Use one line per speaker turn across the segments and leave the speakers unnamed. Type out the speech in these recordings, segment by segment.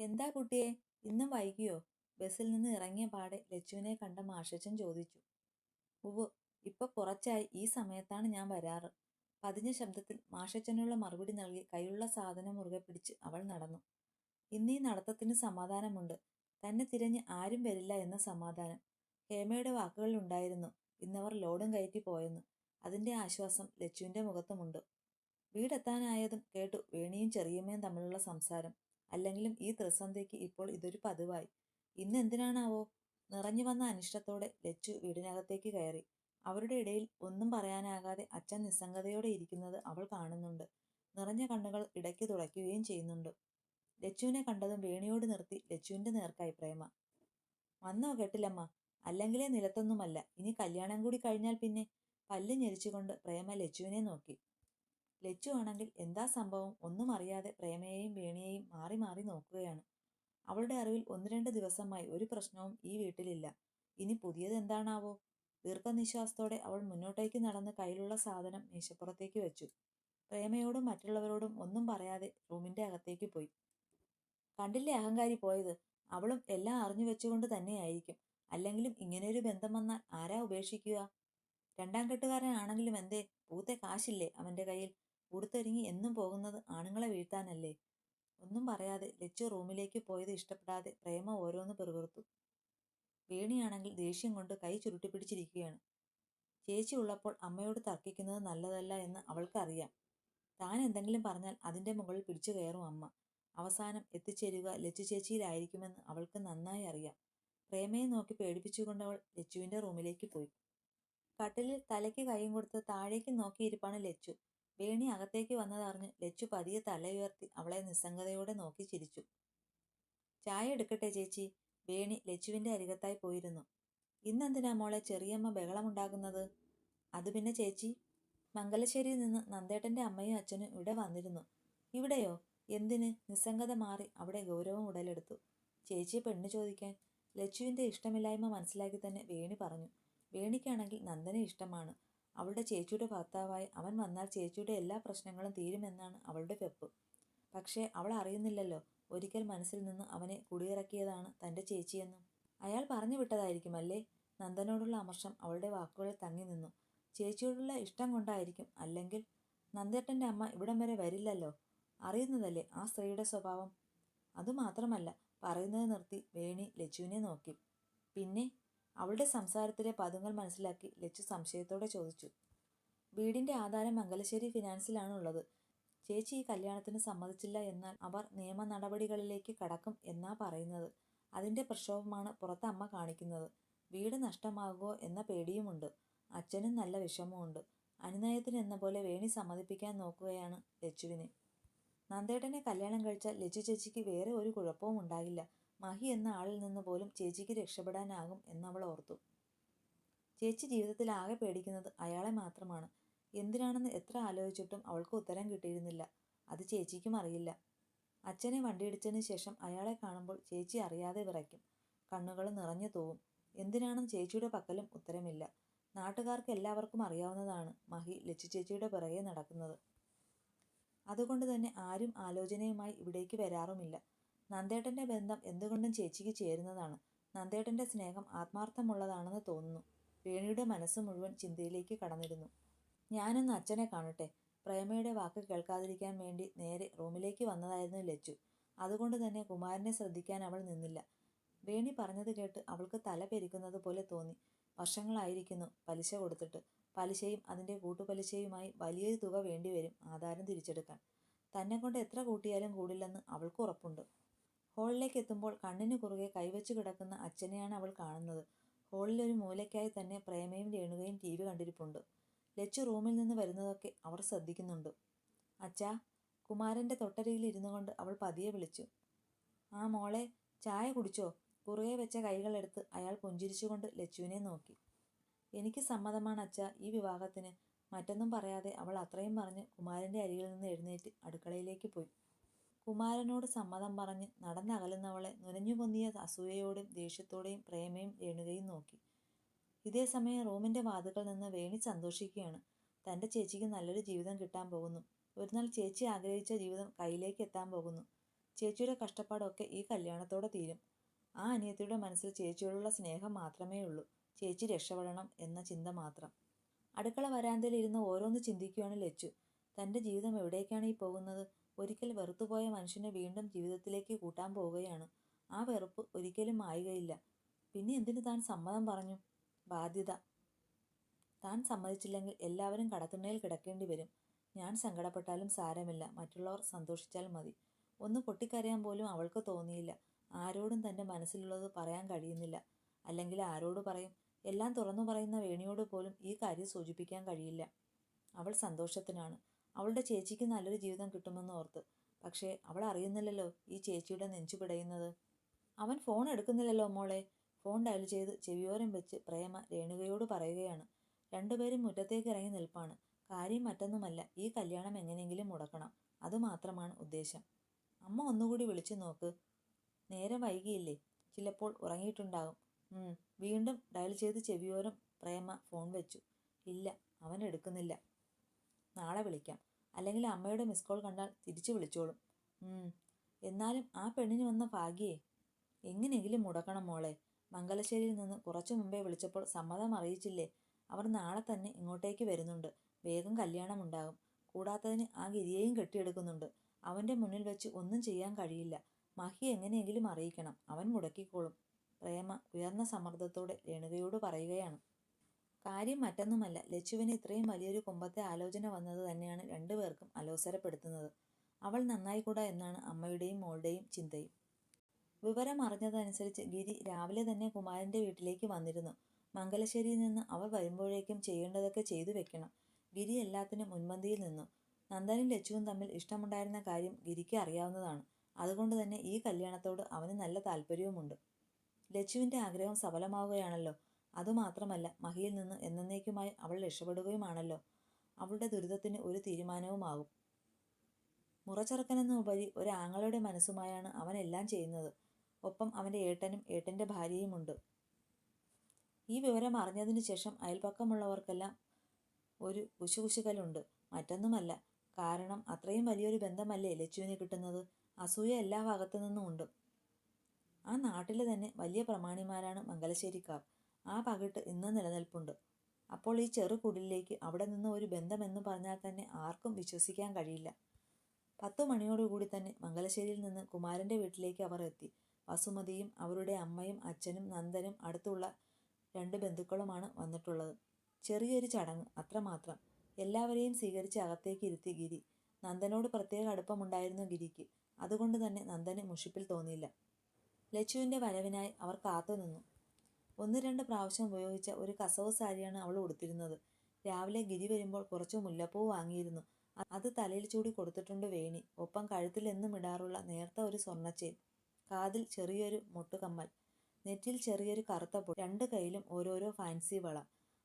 എന്താ കുട്ടിയെ? ഇന്നും വൈകിയോ? ബസ്സിൽ നിന്ന് ഇറങ്ങിയ പാടെ ലച്ചുവിനെ കണ്ട മാഷച്ചൻ ചോദിച്ചു. ഉവ് ഇപ്പൊ കുറച്ചായി. ഈ സമയത്താണ് ഞാൻ വരാറ് പതിഞ്ഞ ശബ്ദത്തിൽ മാഷച്ചനുള്ള മറുപടി നൽകി കൈയുള്ള സാധനം മുറുകെ പിടിച്ച് അവൾ നടന്നു. ഇന്നീ നടത്തത്തിന് സമാധാനമുണ്ട്. തന്നെ തിരഞ്ഞ് ആരും വരില്ല എന്ന സമാധാനം. ഹേമയുടെ വാക്കുകളിൽ ഉണ്ടായിരുന്നു. ഇന്നവർ ലോഡും കയറ്റി പോയെന്നു. അതിന്റെ ആശ്വാസം ലച്ചുവിന്റെ മുഖത്തുമുണ്ട്. വീടെത്താനായതും കേട്ടു വേണിയും ചെറിയമ്മയും തമ്മിലുള്ള സംസാരം. അല്ലെങ്കിലും ഈ ത്രിസന്ധ്യയ്ക്ക് ഇപ്പോൾ ഇതൊരു പതിവായി. ഇന്ന് എന്തിനാണാവോ? നിറഞ്ഞു വന്ന അനിഷ്ടത്തോടെ ലച്ചു വീടിനകത്തേക്ക് കയറി. അവരുടെ ഇടയിൽ ഒന്നും പറയാനാകാതെ അച്ഛൻ നിസ്സംഗതയോടെ ഇരിക്കുന്നത് അവൾ കാണുന്നുണ്ട്. നിറഞ്ഞ കണ്ണുകൾ ഇടയ്ക്ക് തുളയ്ക്കുകയും ചെയ്യുന്നുണ്ട്. ലച്ചുവിനെ കണ്ടതും വേണിയോട് നിർത്തി ലച്ചുവിന്റെ നേർക്കായി പ്രേമ. വന്നോ കേട്ടില്ലമ്മ അല്ലെങ്കിലേ നിലത്തൊന്നുമല്ല. ഇനി കല്യാണം കൂടി കഴിഞ്ഞാൽ പിന്നെ പല്ല് ഞെരിച്ചുകൊണ്ട് പ്രേമ ലച്ചുവിനെ നോക്കി. ലച്ചു ആണെങ്കിൽ എന്താ സംഭവം? ഒന്നും അറിയാതെ പ്രേമയെയും വേണിയെയും മാറി മാറി നോക്കുകയാണ്. അവളുടെ അറിവിൽ ഒന്ന് രണ്ട് ദിവസമായി ഒരു പ്രശ്നവും ഈ വീട്ടിലില്ല. ഇനി പുതിയത് എന്താണാവോ? ദീർഘനിശ്വാസത്തോടെ അവൾ മുന്നോട്ടേക്ക് നടന്ന് കയ്യിലുള്ള സാധനം മേശപ്പുറത്തേക്ക് വെച്ചു. പ്രേമയോടും മറ്റുള്ളവരോടും ഒന്നും പറയാതെ റൂമിന്റെ അകത്തേക്ക് പോയി. കണ്ടില്ലേ അഹങ്കാരി പോയത്? അവളും എല്ലാം അറിഞ്ഞു വെച്ചുകൊണ്ട് തന്നെയായിരിക്കും. അല്ലെങ്കിലും ഇങ്ങനെയൊരു ബന്ധം വന്നാൽ ആരാ ഉപേക്ഷിക്കുക? രണ്ടാം കെട്ടുകാരനാണെങ്കിലും എന്തേ? പൂത്തെ കാശില്ലേ അവന്റെ കയ്യിൽ? ഉടുത്തൊരുങ്ങി എന്നും പോകുന്നത് ആണുങ്ങളെ വീഴ്ത്താനല്ലേ? ഒന്നും പറയാതെ ലച്ചു റൂമിലേക്ക് പോയത് ഇഷ്ടപ്പെടാതെ പ്രേമ ഓരോന്ന് പെറുപിറുത്തു. വേണിയാണെങ്കിൽ ദേഷ്യം കൊണ്ട് കൈ ചുരുട്ടി പിടിച്ചിരിക്കുകയാണ് ചേച്ചി ഉള്ളപ്പോൾ അമ്മയോട് തർക്കിക്കുന്നത് നല്ലതല്ല എന്ന് അവൾക്കറിയാം. താൻ എന്തെങ്കിലും പറഞ്ഞാൽ അതിന്റെ മുകളിൽ പിടിച്ചു കയറും അമ്മ. അവസാനം എത്തിച്ചേരുക ലച്ചു ചേച്ചിയിലായിരിക്കുമെന്ന് അവൾക്ക് നന്നായി അറിയാം. പ്രേമയെ നോക്കി പേടിപ്പിച്ചുകൊണ്ട് അവൾ ലച്ചുവിന്റെ റൂമിലേക്ക് പോയി. കട്ടിലിൽ തലയ്ക്ക് കൈയും കൊടുത്ത് താഴേക്ക് നോക്കിയിരിപ്പാണ് ലച്ചു. വേണി അകത്തേക്ക് വന്നതറിഞ്ഞ് ലച്ചു പതിയെ തലയുയർത്തി അവളെ നിസ്സംഗതയോടെ നോക്കി ചിരിച്ചു. ചായ എടുക്കട്ടെ ചേച്ചി. വേണി ലച്ചുവിന്റെ അരികത്തായി പോയിരുന്നു. ഇന്നെന്തിനാ മോളെ ചെറിയമ്മ ബഹളമുണ്ടാകുന്നത്? അത് പിന്നെ ചേച്ചി. മംഗലശ്ശേരിയിൽ നിന്ന് നന്ദേട്ടന്റെ അമ്മയും അച്ഛനും ഇവിടെ വന്നിരുന്നു. ഇവിടെയോ? എന്തിന്? നിസ്സംഗത മാറി അവിടെ ഗൗരവം ഉടലെടുത്തു. ചേച്ചിയെ പെണ്ണ് ചോദിക്കാൻ? ലച്ചുവിന്റെ ഇഷ്ടമില്ലായ്മ മനസ്സിലാക്കി തന്നെ വേണി പറഞ്ഞു. വേണിക്കാണെങ്കിൽ നന്ദനെ ഇഷ്ടമാണ്. അവളുടെ ചേച്ചിയുടെ ഭർത്താവായി അവൻ വന്നാൽ ചേച്ചിയുടെ എല്ലാ പ്രശ്നങ്ങളും തീരുമെന്നാണ് അവളുടെ വെപ്പ്. പക്ഷേ അവൾ അറിയുന്നില്ലല്ലോ ഒരിക്കൽ മനസ്സിൽ നിന്ന് അവനെ കുടിയിറക്കിയതാണ് തന്റെ ചേച്ചിയെന്നും. അയാൾ പറഞ്ഞു വിട്ടതായിരിക്കും അല്ലേ? നന്ദനോടുള്ള അമർഷം അവളുടെ വാക്കുകളിൽ തങ്ങി നിന്നു. ചേച്ചിയോടുള്ള ഇഷ്ടം കൊണ്ടായിരിക്കും അല്ലെങ്കിൽ നന്ദേട്ടന്റെ അമ്മ ഇവിടം വരെ വരില്ലല്ലോ? അറിയുന്നതല്ലേ ആ സ്ത്രീയുടെ സ്വഭാവം? അതുമാത്രമല്ല പറയുന്നത് നിർത്തി വേണി ലച്ചുവിനെ നോക്കി. പിന്നെ അവളുടെ സംസാരത്തിലെ പദങ്ങൾ മനസ്സിലാക്കി ലച്ചു സംശയത്തോടെ ചോദിച്ചു. വീടിന്റെ ആധാരം മംഗലശ്ശേരി ഫിനാൻസിലാണ് ഉള്ളത് ചേച്ചി ഈ കല്യാണത്തിന് സമ്മതിച്ചില്ല എന്നാൽ അവർ നിയമ നടപടികളിലേക്ക് കടക്കും എന്നാ പറയുന്നത്. അതിന്റെ പ്രക്ഷോഭമാണ് പുറത്ത് അമ്മ കാണിക്കുന്നത്. വീട് നഷ്ടമാകുമോ എന്ന പേടിയുമുണ്ട്. അച്ഛനും നല്ല വിഷമമുണ്ട് അനുനയത്തിന് എന്ന പോലെ വേണി സമ്മതിപ്പിക്കാൻ നോക്കുകയാണ് ലച്ചുവിനെ. നന്ദേട്ടനെ കല്യാണം കഴിച്ചാൽ ലച്ചു ചേച്ചിക്ക് വേറെ ഒരു കുഴപ്പവും ഉണ്ടാകില്ല. മഹി എന്ന ആളിൽ നിന്ന് പോലും ചേച്ചിക്ക് രക്ഷപ്പെടാനാകും എന്നവൾ ഓർത്തു. ചേച്ചി ജീവിതത്തിൽ ആകെ പേടിക്കുന്നത് അയാളെ മാത്രമാണ്. എന്തിനാണെന്ന് എത്ര ആലോചിച്ചിട്ടും അവൾക്ക് ഉത്തരം കിട്ടിയിരുന്നില്ല. അത് ചേച്ചിക്കും അറിയില്ല. അച്ഛനെ വണ്ടിയിടിച്ചതിന് ശേഷം അയാളെ കാണുമ്പോൾ ചേച്ചി അറിയാതെ വിറയ്ക്കും. കണ്ണുകൾ നിറഞ്ഞു തൂവും. എന്തിനാണെന്ന് ചേച്ചിയുടെ പക്കലും ഉത്തരമില്ല. നാട്ടുകാർക്ക് എല്ലാവർക്കും അറിയാവുന്നതാണ് മഹി ലച്ചു ചേച്ചിയുടെ പിറകെ നടക്കുന്നത്. അതുകൊണ്ട് തന്നെ ആരും ആലോചനയുമായി ഇവിടേക്ക് വരാറുമില്ല. നന്ദേട്ടന്റെ ബന്ധം എന്തുകൊണ്ടും ചേച്ചിക്ക് ചേരുന്നതാണ്. നന്ദേട്ടന്റെ സ്നേഹം ആത്മാർത്ഥമുള്ളതാണെന്ന് തോന്നുന്നു. വേണിയുടെ മനസ്സ് മുഴുവൻ ചിന്തയിലേക്ക് കടന്നിരുന്നു. ഞാനൊന്ന് അച്ഛനെ കാണട്ടെ. പ്രേമയുടെ വാക്ക് കേൾക്കാതിരിക്കാൻ വേണ്ടി നേരെ റൂമിലേക്ക് വന്നതായിരുന്നു ലച്ചു. അതുകൊണ്ട് തന്നെ കുമാരനെ ശ്രദ്ധിക്കാൻ അവൾ നിന്നില്ല. വേണി പറഞ്ഞത് കേട്ട് അവൾക്ക് തല പെരിക്കുന്നത് പോലെ തോന്നി. വർഷങ്ങളായിരിക്കുന്നു പലിശ കൊടുത്തിട്ട്. പലിശയും അതിന്റെ കൂട്ടുപലിശയുമായി വലിയൊരു തുക വേണ്ടിവരും ആധാരം തിരിച്ചെടുക്കാൻ. തന്നെ കൊണ്ട് എത്ര കൂട്ടിയാലും കൂടില്ലെന്ന് അവൾക്ക് ഉറപ്പുണ്ട്. ഹാളിലേക്ക് എത്തുമ്പോൾ കണ്ണിന് കുറുകെ കൈവച്ചു കിടക്കുന്ന അച്ഛനെയാണ് അവൾ കാണുന്നത്. ഹോളിൽ ഒരു മൂലയ്ക്കായി തന്നെ പ്രേമയും രേണുകയും ടി വി കണ്ടിരിപ്പുണ്ട്. ലച്ചു റൂമിൽ നിന്ന് വരുന്നതൊക്കെ അവർ ശ്രദ്ധിക്കുന്നുണ്ട്. അച്ഛാ കുമാരന്റെ തൊട്ടരിയിൽ ഇരുന്നു കൊണ്ട് അവൾ പതിയെ വിളിച്ചു. ആ മോളെ ചായ കുടിച്ചോ കുറുകെ വെച്ച കൈകളെടുത്ത് അയാൾ പുഞ്ചിരിച്ചുകൊണ്ട് ലച്ചുവിനെ നോക്കി. എനിക്ക് സമ്മതമാണ് അച്ഛ ഈ വിവാഹത്തിന്. മറ്റൊന്നും പറയാതെ അവൾ അത്രയും പറഞ്ഞ് കുമാരന്റെ അരികിൽ നിന്ന് എഴുന്നേറ്റ് അടുക്കളയിലേക്ക് പോയി. കുമാരനോട് സമ്മതം പറഞ്ഞ് നടന്നകലുന്നവളെ നുരഞ്ഞു പൊന്തിയ അസൂയയോടും ദേഷ്യത്തോടെയും പ്രേമയും രേണുകയും നോക്കി. ഇതേ സമയം റൂമിന്റെ വാതുക്കൾ നിന്ന് വേണി സന്തോഷിക്കുകയാണ്. തന്റെ ചേച്ചിക്ക് നല്ലൊരു ജീവിതം കിട്ടാൻ പോകുന്നു. ഒരു നാൾ ചേച്ചി ആഗ്രഹിച്ച ജീവിതം കയ്യിലേക്ക് എത്താൻ പോകുന്നു. ചേച്ചിയുടെ കഷ്ടപ്പാടൊക്കെ ഈ കല്യാണത്തോടെ തീരും. ആ അനിയത്തിയുടെ മനസ്സിൽ ചേച്ചിയോടുള്ള സ്നേഹം മാത്രമേ ഉള്ളൂ. ചേച്ചി രക്ഷപ്പെടണം എന്ന ചിന്ത മാത്രം. അടുക്കള വരാന്തയിൽ ഇരുന്ന് ഓരോന്ന് ചിന്തിക്കുകയാണ് ലച്ചു. തന്റെ ജീവിതം എവിടേക്കാണ് ഈ പോകുന്നത്? ഒരിക്കൽ വെറുത്തുപോയ മനുഷ്യനെ വീണ്ടും ജീവിതത്തിലേക്ക് കൂട്ടാൻ പോവുകയാണ്. ആ വെറുപ്പ് ഒരിക്കലും മായുകയില്ല. പിന്നെ എന്തിനു താൻ സമ്മതം പറഞ്ഞു? ബാധ്യത. താൻ സമ്മതിച്ചില്ലെങ്കിൽ എല്ലാവരും കടത്തിണ്ണയിൽ കിടക്കേണ്ടി വരും. ഞാൻ സങ്കടപ്പെട്ടാലും സാരമില്ല. മറ്റുള്ളവർ സന്തോഷിച്ചാൽ മതി. ഒന്ന് പൊട്ടിക്കരയാൻ പോലും അവൾക്ക് തോന്നിയില്ല. ആരോടും തന്റെ മനസ്സിലുള്ളത് പറയാൻ കഴിയുന്നില്ല. അല്ലെങ്കിൽ ആരോട് പറയും? എല്ലാം തുറന്നു പറയുന്ന വേണിയോട് പോലും ഈ കാര്യം സൂചിപ്പിക്കാൻ കഴിയില്ല. അവൾ സന്തോഷത്തിനാണ്. അവളുടെ ചേച്ചിക്ക് നല്ലൊരു ജീവിതം കിട്ടുമെന്ന് ഓർത്ത്. പക്ഷേ അവൾ അറിയുന്നില്ലല്ലോ ഈ ചേച്ചിയുടെ നെഞ്ചു പിടയുന്നത്. അവൻ ഫോൺ എടുക്കുന്നില്ലല്ലോ മോളെ. ഫോൺ ഡയൽ ചെയ്ത് ചെവിയോരം വെച്ച് പ്രേമ രേണുകയോട് പറയുകയാണ്. രണ്ടുപേരും മുറ്റത്തേക്ക് ഇറങ്ങി നിൽപ്പാണ്. കാര്യം മറ്റൊന്നുമല്ല ഈ കല്യാണം എങ്ങനെയെങ്കിലും മുടക്കണം. അതുമാത്രമാണ് ഉദ്ദേശം. അമ്മ ഒന്നുകൂടി വിളിച്ചു നോക്ക്. നേരം വൈകിയില്ലേ? ചിലപ്പോൾ ഉറങ്ങിയിട്ടുണ്ടാകും. വീണ്ടും ഡയൽ ചെയ്ത് ചെവിയോരം പ്രേമ ഫോൺ വെച്ചു. ഇല്ല അവൻ എടുക്കുന്നില്ല. നാളെ വിളിക്കാം. അല്ലെങ്കിൽ അമ്മയുടെ മിസ് കോൾ കണ്ടാൽ തിരിച്ചു വിളിച്ചോളും. എന്നാലും ആ പെണ്ണിന് വന്ന ഭാഗ്യേ. എങ്ങനെയെങ്കിലും മുടക്കണം മോളെ. മംഗലശ്ശേരിയിൽ നിന്ന് കുറച്ചു മുമ്പേ വിളിച്ചപ്പോൾ സമ്മതം അറിയിച്ചില്ലേ? അവർ നാളെ തന്നെ ഇങ്ങോട്ടേക്ക് വരുന്നുണ്ട്. വേഗം കല്യാണമുണ്ടാകും. കൂടാത്തതിന് ആ ഗിരിയെയും കെട്ടിയെടുക്കുന്നുണ്ട്. അവന്റെ മുന്നിൽ വെച്ച് ഒന്നും ചെയ്യാൻ കഴിയില്ല. മഹി എങ്ങനെയെങ്കിലും അറിയിക്കണം. അവൻ മുടക്കിക്കോളും. പ്രേമ ഉയർന്ന സമ്മർദ്ദത്തോടെ രേണുകയോട് പറയുകയാണ്. കാര്യം മറ്റൊന്നുമല്ല. ലച്ചുവിന് ഇത്രയും വലിയൊരു കുമ്പത്തെ ആലോചന വന്നത് തന്നെയാണ് രണ്ടുപേർക്കും അലോസരപ്പെടുത്തുന്നത്. അവൾ നന്നായിക്കൂടാ എന്നാണ് അമ്മയുടെയും മോളുടെയും ചിന്തയും. വിവരം അറിഞ്ഞതനുസരിച്ച് ഗിരി രാവിലെ തന്നെ കുമാരന്റെ വീട്ടിലേക്ക് വന്നിരുന്നു. മംഗലശ്ശേരിയിൽ നിന്ന് അവർ വരുമ്പോഴേക്കും ചെയ്യേണ്ടതൊക്കെ ചെയ്തു വെക്കണം. ഗിരി എല്ലാത്തിനും മുൻപന്തിയിൽ നിന്നു. നന്ദനും ലച്ചുവും തമ്മിൽ ഇഷ്ടമുണ്ടായിരുന്ന കാര്യം ഗിരിക്ക് അറിയാവുന്നതാണ്. അതുകൊണ്ട് തന്നെ ഈ കല്യാണത്തോട് അവന് നല്ല താല്പര്യവുമുണ്ട്. ലച്ചുവിന്റെ ആഗ്രഹം സഫലമാവുകയാണല്ലോ. അതുമാത്രമല്ല മഹിയിൽ നിന്ന് എന്നേക്കുമായി അവൾ രക്ഷപ്പെടുകയുമാണല്ലോ. അവളുടെ ദുരിതത്തിന് ഒരു തീരുമാനവുമാകും മുറച്ചെറുക്കനെന്ന ഉപരി ഒരു ആങ്ങളുടെ മനസ്സുമായാണ് അവൻ എല്ലാം ചെയ്യുന്നത്. ഒപ്പം അവന്റെ ഏട്ടനും ഏട്ടന്റെ ഭാര്യയുമുണ്ട്. ഈ വിവരം അറിഞ്ഞതിനു ശേഷം അയൽപക്കമുള്ളവർക്കെല്ലാം ഒരു കുശുകുശുകലുണ്ട്. മറ്റൊന്നുമല്ല കാരണം അത്രയും വലിയൊരു ബന്ധമല്ലേ ലച്ചുവിന് കിട്ടുന്നത്? അസൂയ എല്ലാ ഭാഗത്തു നിന്നും ഉണ്ട് ആ നാട്ടിലെ തന്നെ വലിയ പ്രമാണിമാരാണ് മംഗലശ്ശേരിക്കാർ. ആ പകിട്ട് ഇന്ന് നിലനിൽപ്പുണ്ട്. അപ്പോൾ ഈ ചെറു കുടിലേക്ക് അവിടെ നിന്ന് ഒരു ബന്ധമെന്ന് പറഞ്ഞാൽ തന്നെ ആർക്കും വിശ്വസിക്കാൻ കഴിയില്ല. പത്തു മണിയോടുകൂടി തന്നെ മംഗലശ്ശേരിയിൽ നിന്ന് കുമാരന്റെ വീട്ടിലേക്ക് അവർ എത്തി. വസുമതിയും അവരുടെ അമ്മയും അച്ഛനും നന്ദനും അടുത്തുള്ള രണ്ട് ബന്ധുക്കളുമാണ് വന്നിട്ടുള്ളത്. ചെറിയൊരു ചടങ്ങ് അത്രമാത്രം. എല്ലാവരെയും സ്വീകരിച്ച് അകത്തേക്ക് ഇരുത്തി ഗിരി. നന്ദനോട് പ്രത്യേക അടുപ്പമുണ്ടായിരുന്നു ഗിരിക്ക്. അതുകൊണ്ട് തന്നെ നന്ദന് മുഷിപ്പിൽ തോന്നിയില്ല. ലച്ചുവിന്റെ വരവിനായി അവർ കാത്തുനിന്നു. ഒന്ന് രണ്ട് പ്രാവശ്യം ഉപയോഗിച്ച ഒരു കസവ് സാരിയാണ് അവൾ ഉടുത്തിരുന്നത്. രാവിലെ ഗിരി വരുമ്പോൾ കുറച്ച് മുല്ലപ്പൂ വാങ്ങിയിരുന്നു. അത് തലയിൽ ചൂടി കൊടുത്തിട്ടുണ്ട് വേണി. ഒപ്പം കഴുത്തിൽ എന്നും ഇടാറുള്ള നേർത്ത ഒരു സ്വർണച്ചെയിൻ. കാതിൽ ചെറിയൊരു മുട്ടുകമ്മൽ. നെറ്റിൽ ചെറിയൊരു കറുത്ത രണ്ട് കൈയിലും ഓരോരോ ഫാൻസി വള.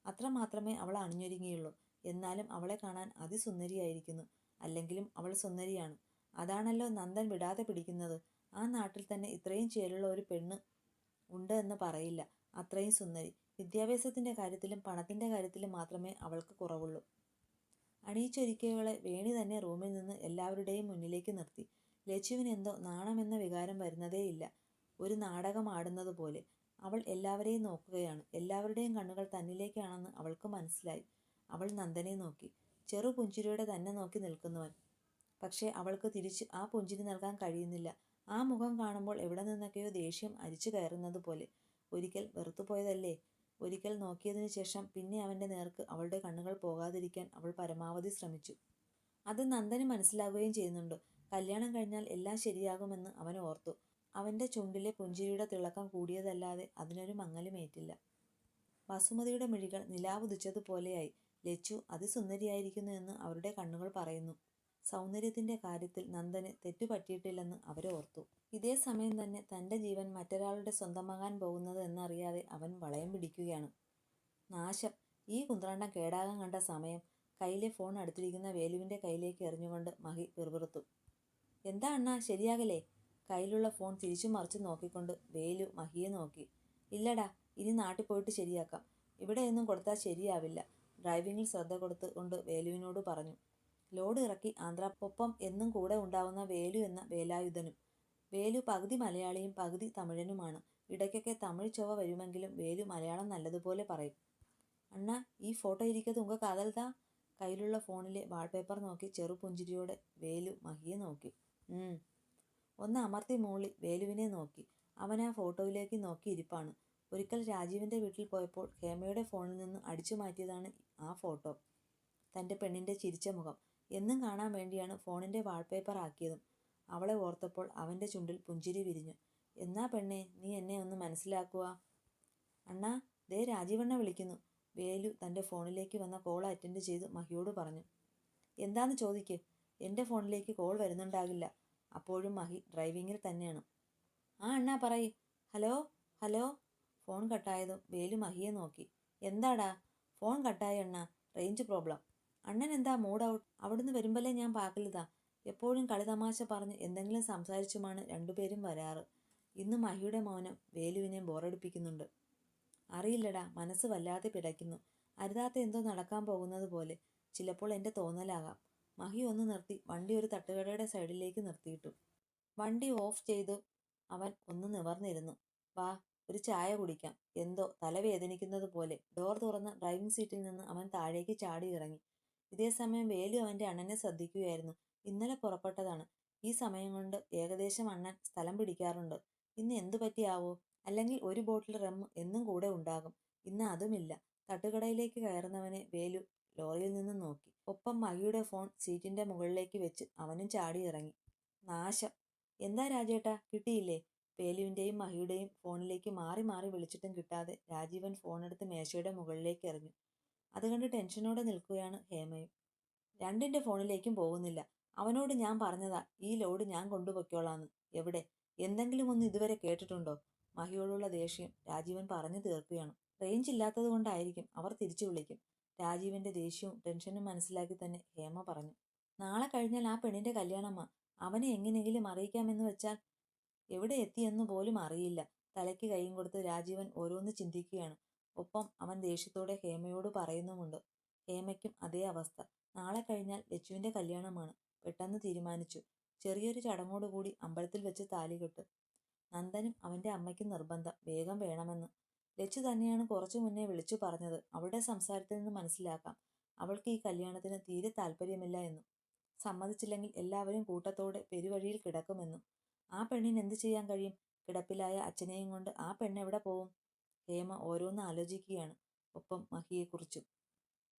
അത്രമാത്രമേ അവൾ അണിഞ്ഞൊരുങ്ങിയുള്ളൂ. എന്നാലും അവളെ കാണാൻ അതിസുന്ദരിയായിരിക്കുന്നു. അല്ലെങ്കിലും അവൾ സുന്ദരിയാണ്. അതാണല്ലോ നന്ദൻ വിടാതെ പിടിക്കുന്നത്. ആ നാട്ടിൽ തന്നെ ഇത്രയും ചേലുള്ള ഒരു പെണ്ണ് ഉണ്ട് എന്ന് പറയില്ല. അത്രയും സുന്ദരി. വിദ്യാഭ്യാസത്തിന്റെ കാര്യത്തിലും പണത്തിന്റെ കാര്യത്തിലും മാത്രമേ അവൾക്ക് കുറവുള്ളൂ. അണിയിച്ചൊരുക്കിയവളെ വേണി തന്നെ റൂമിൽ നിന്ന് എല്ലാവരുടെയും മുന്നിലേക്ക് നിർത്തി. ലച്ചുവിനെന്തോ നാണമെന്ന വികാരം വരുന്നതേയില്ല. ഒരു നാടകം ആടുന്നത് പോലെ. അവൾ എല്ലാവരെയും നോക്കുകയാണ്. എല്ലാവരുടെയും കണ്ണുകൾ തന്നിലേക്കാണെന്ന് അവൾക്ക് മനസ്സിലായി. അവൾ നന്ദനെ നോക്കി. ചെറു പുഞ്ചിരിയോടെ തന്നെ നോക്കി നിൽക്കുന്നവൻ. പക്ഷേ അവൾക്ക് തിരിച്ച് ആ പുഞ്ചിരി നൽകാൻ കഴിയുന്നില്ല. ആ മുഖം കാണുമ്പോൾ എവിടെ നിന്നൊക്കെയോ ദേഷ്യം അരിച്ചു കയറുന്നത് പോലെ. ഒരിക്കൽ വെറുത്തുപോയതല്ലേ ഒരിക്കൽ നോക്കിയതിനു ശേഷം പിന്നെ അവന്റെ നേർക്ക് അവളുടെ കണ്ണുകൾ പോകാതിരിക്കാൻ അവൾ പരമാവധി ശ്രമിച്ചു. അത് നന്ദന് മനസ്സിലാവുകയും ചെയ്യുന്നുണ്ട്. കല്യാണം കഴിഞ്ഞാൽ എല്ലാം ശരിയാകുമെന്ന് അവൻ ഓർത്തു. അവന്റെ ചുണ്ടിലെ പുഞ്ചിരിയുടെ തിളക്കം കൂടിയതല്ലാതെ അതിനൊരു മങ്ങലുമേറ്റില്ല വസുമതിയുടെ മിഴികൾ നിലാവുദിച്ചതുപോലെയായി. ലച്ചു അതിസുന്ദരിയായിരിക്കുന്നു എന്ന് അവരുടെ കണ്ണുകൾ പറയുന്നു. സൗന്ദര്യത്തിന്റെ കാര്യത്തിൽ നന്ദന് തെറ്റുപറ്റിയിട്ടില്ലെന്ന് അവരോർത്തു ഇതേ സമയം തന്നെ തന്റെ ജീവൻ മറ്റൊരാളുടെ സ്വന്തമാകാൻ പോകുന്നത് എന്നറിയാതെ അവൻ വളയം പിടിക്കുകയാണ്. നാശം. ഈ കുന്ത്രാണ്ടം കേടാകാൻ കണ്ട സമയം കയ്യിലെ ഫോൺ അടുത്തിരിക്കുന്ന വേലുവിന്റെ കയ്യിലേക്ക് എറിഞ്ഞുകൊണ്ട് മഹി പിറുപിറുത്തു. എന്താ അണ്ണാ ശരിയാകലേ കയ്യിലുള്ള ഫോൺ തിരിച്ചു മറിച്ച് നോക്കിക്കൊണ്ട് വേലു മഹിയെ നോക്കി. ഇല്ലടാ ഇനി നാട്ടിൽ പോയിട്ട് ശരിയാക്കാം. ഇവിടെ ഒന്നും കൊടുത്താൽ ശരിയാവില്ല. ഡ്രൈവിങ്ങിൽ ശ്രദ്ധ കൊടുത്ത് കൊണ്ട് വേലുവിനോട് പറഞ്ഞു. ലോഡ് ഇറക്കി ആന്ധ്രാപ്പൊപ്പം എന്നും കൂടെ ഉണ്ടാവുന്ന വേലു എന്ന വേലായുധനും വേലു പകുതി മലയാളിയും പകുതി തമിഴനുമാണ്. ഇടയ്ക്കൊക്കെ തമിഴ് ചൊവ വരുമെങ്കിലും വേലു മലയാളം നല്ലതുപോലെ പറയും. അണ്ണാ ഈ ഫോട്ടോ ഇരിക്കത് ഉങ്ക കാതൽതാ കയ്യിലുള്ള ഫോണിലെ വാൾപേപ്പർ നോക്കി ചെറുപുഞ്ചിരിയോടെ വേലു മഹിയെ നോക്കി. ഒന്ന് അമർത്തി മൂളി വേലുവിനെ നോക്കി. അവൻ ആ ഫോട്ടോയിലേക്ക് നോക്കി ഇരിപ്പാണ്. ഒരിക്കൽ രാജീവിന്റെ വീട്ടിൽ പോയപ്പോൾ ഹേമയുടെ ഫോണിൽ നിന്ന് അടിച്ചു മാറ്റിയതാണ് ആ ഫോട്ടോ. തന്റെ പെണ്ണിന്റെ ചിരിച്ച മുഖം. എന്നും കാണാൻ വേണ്ടിയാണ് ഫോണിന്റെ വാൾപേപ്പർ ആക്കിയതും. അവളെ ഓർത്തപ്പോൾ അവന്റെ ചുണ്ടിൽ പുഞ്ചിരി വിരിഞ്ഞു. എന്നാ പെണ്ണെ നീ എന്നെ ഒന്ന് മനസ്സിലാക്കുക അണ്ണാ ദേ രാജീവണ്ണ വിളിക്കുന്നു. വേലു തന്റെ ഫോണിലേക്ക് വന്ന കോൾ അറ്റൻഡ് ചെയ്ത് മഹിയോട് പറഞ്ഞു. എന്താന്ന് ചോദിക്ക്? എന്റെ ഫോണിലേക്ക് കോൾ വരുന്നുണ്ടാകില്ല. അപ്പോഴും മഹി ഡ്രൈവിങ്ങിൽ തന്നെയാണ്. ആ അണ്ണാ പറയ്. Hello hello? ഫോൺ കട്ടായതും വേലു മഹിയെ നോക്കി. എന്താടാ? ഫോൺ കട്ടായ അണ്ണ. Range problem. അണ്ണൻ എന്താ മൂഡ് ഔട്ട്? അവിടുന്ന് വരുമ്പല്ലേ ഞാൻ പാക്കലിതാ എപ്പോഴും കളിതമാശ പറഞ്ഞ് എന്തെങ്കിലും സംസാരിച്ചുമാണ് രണ്ടുപേരും വരാറ്. ഇന്ന് മഹിയുടെ മൗനം വേലുവിനെ ബോറടിപ്പിക്കുന്നുണ്ട്. അറിയില്ലടാ മനസ്സ് വല്ലാതെ പിടയ്ക്കുന്നു. അരുതാത്ത എന്തോ നടക്കാൻ പോകുന്നത് പോലെ ചിലപ്പോൾ എന്റെ തോന്നലാകാം. മഹി ഒന്ന് നിർത്തി വണ്ടി ഒരു തട്ടുകടയുടെ സൈഡിലേക്ക് നിർത്തിയിട്ടു. വണ്ടി ഓഫ് ചെയ്തു അവൻ ഒന്ന് നിവർന്നിരുന്നു. വാ ഒരു ചായ കുടിക്കാം. എന്തോ തലവേദനിക്കുന്നത് പോലെ ഡോർ തുറന്ന് ഡ്രൈവിംഗ് സീറ്റിൽ നിന്ന് അവൻ താഴേക്ക് ചാടി ഇറങ്ങി. ഇതേ സമയം വേലു അവന്റെ അണ്ണനെ ശ്രദ്ധിക്കുകയായിരുന്നു. ഇന്നലെ പുറപ്പെട്ടതാണ്. ഈ സമയം കൊണ്ട് ഏകദേശം അണ്ണൻ സ്ഥലം പിടിക്കാറുണ്ട്. ഇന്ന് എന്തു പറ്റിയാവോ? അല്ലെങ്കിൽ ഒരു ബോട്ടിൽ റം എന്നും കൂടെ ഉണ്ടാകും. ഇന്ന് അതുമില്ല. തട്ടുകടയിലേക്ക് കയറുന്നവനെ വേലു ലോറിയിൽ നിന്ന് നോക്കി. ഒപ്പം മഹിയുടെ ഫോൺ സീറ്റിന്റെ മുകളിലേക്ക് വെച്ച് അവനും ചാടി ഇറങ്ങി. നാശം. എന്താ രാജേട്ടാ? കിട്ടിയില്ലേ? വേലുവിന്റെയും മഹിയുടെയും ഫോണിലേക്ക് മാറി മാറി വിളിച്ചിട്ടും കിട്ടാതെ രാജീവൻ ഫോണെടുത്ത് മേശയുടെ മുകളിലേക്ക് എറിഞ്ഞു. അത് കണ്ട് ടെൻഷനോടെ നിൽക്കുകയാണ് ഹേമയും. രണ്ടിന്റെ ഫോണിലേക്കും പോകുന്നില്ല. അവനോട് ഞാൻ പറഞ്ഞതാ ഈ ലോഡ് ഞാൻ കൊണ്ടുപോയിക്കോളാന്ന്. എവിടെ? എന്തെങ്കിലും ഒന്ന് ഇതുവരെ കേട്ടിട്ടുണ്ടോ? മഹിയോടുള്ള ദേഷ്യം രാജീവൻ പറഞ്ഞു തീർക്കുകയാണ്. റേഞ്ച് ഇല്ലാത്തത് കൊണ്ടായിരിക്കും അവർ തിരിച്ചു വിളിക്കും. രാജീവിന്റെ ദേഷ്യവും ടെൻഷനും മനസ്സിലാക്കി തന്നെ ഹേമ പറഞ്ഞു നാളെ കഴിഞ്ഞാൽ ആ പെണ്ണിന്റെ കല്യാണമാ. അവനെ എങ്ങനെയെങ്കിലും അറിയിക്കാമെന്ന് വെച്ചാൽ എവിടെ എത്തിയെന്ന് പോലും അറിയില്ല. തലയ്ക്ക് കൈയും കൊടുത്ത് രാജീവൻ ഓരോന്ന് ചിന്തിക്കുകയാണ്. ഒപ്പം അവൻ ദേഷ്യത്തോടെ ഹേമയോട് പറയുന്നുമുണ്ട് ഹേമയ്ക്കും അതേ അവസ്ഥ. നാളെ കഴിഞ്ഞാൽ ലച്ചുവിന്റെ കല്യാണമാണ്. പെട്ടെന്ന് തീരുമാനിച്ചു. ചെറിയൊരു ചടങ്ങോടുകൂടി അമ്പലത്തിൽ വെച്ച് താലി കെട്ട്. നന്ദനും അവന്റെ അമ്മയ്ക്കും നിർബന്ധം. വേഗം വേണമെന്ന്. ലച്ചു തന്നെയാണ് കുറച്ചു മുന്നേ വിളിച്ചു പറഞ്ഞത്. അവളുടെ സംസാരത്തിൽ നിന്ന് മനസ്സിലാക്കാം. അവൾക്ക് ഈ കല്യാണത്തിന് തീരെ താല്പര്യമില്ല എന്നും. സമ്മതിച്ചില്ലെങ്കിൽ എല്ലാവരും കൂട്ടത്തോടെ പെരുവഴിയിൽ കിടക്കുമെന്നും. ആ പെണ്ണിന് എന്തു ചെയ്യാൻ കഴിയും? കിടപ്പിലായ അച്ഛനെയും കൊണ്ട് ആ പെണ്ണ് എവിടെ പോവും? ഹേമ ഓരോന്ന് ആലോചിക്കുകയാണ്. ഒപ്പം മഹിയെക്കുറിച്ചും.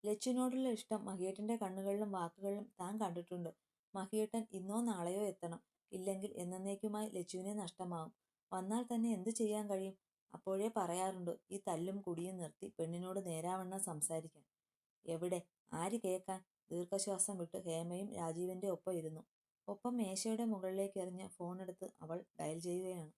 ലച്ചുവിനോടുള്ള ഇഷ്ടം മഹിയേട്ടന്റെ കണ്ണുകളിലും വാക്കുകളിലും താൻ കണ്ടിട്ടുണ്ട്. മഹിയേട്ടൻ ഇന്നോ നാളെയോ എത്തണം. ഇല്ലെങ്കിൽ എന്നേക്കുമായി ലച്ചുവിനെ നഷ്ടമാവും. വന്നാൽ തന്നെ എന്തു ചെയ്യാൻ കഴിയും? അപ്പോഴേ പറയാറുണ്ട് ഈ തല്ലും കുടിയും നിർത്തി പെണ്ണിനോട് നേരാവണ്ണം സംസാരിക്കാൻ. എവിടെ? ആര് കേൾക്കാൻ? ദീർഘശ്വാസം വിട്ട് ഹേമയും രാജീവിന്റെ ഒപ്പം ഇരുന്നു. ഒപ്പം മേശയുടെ മുകളിലേക്ക് എറിഞ്ഞ ഫോണെടുത്ത് അവൾ ഡയൽ ചെയ്യുകയാണ്.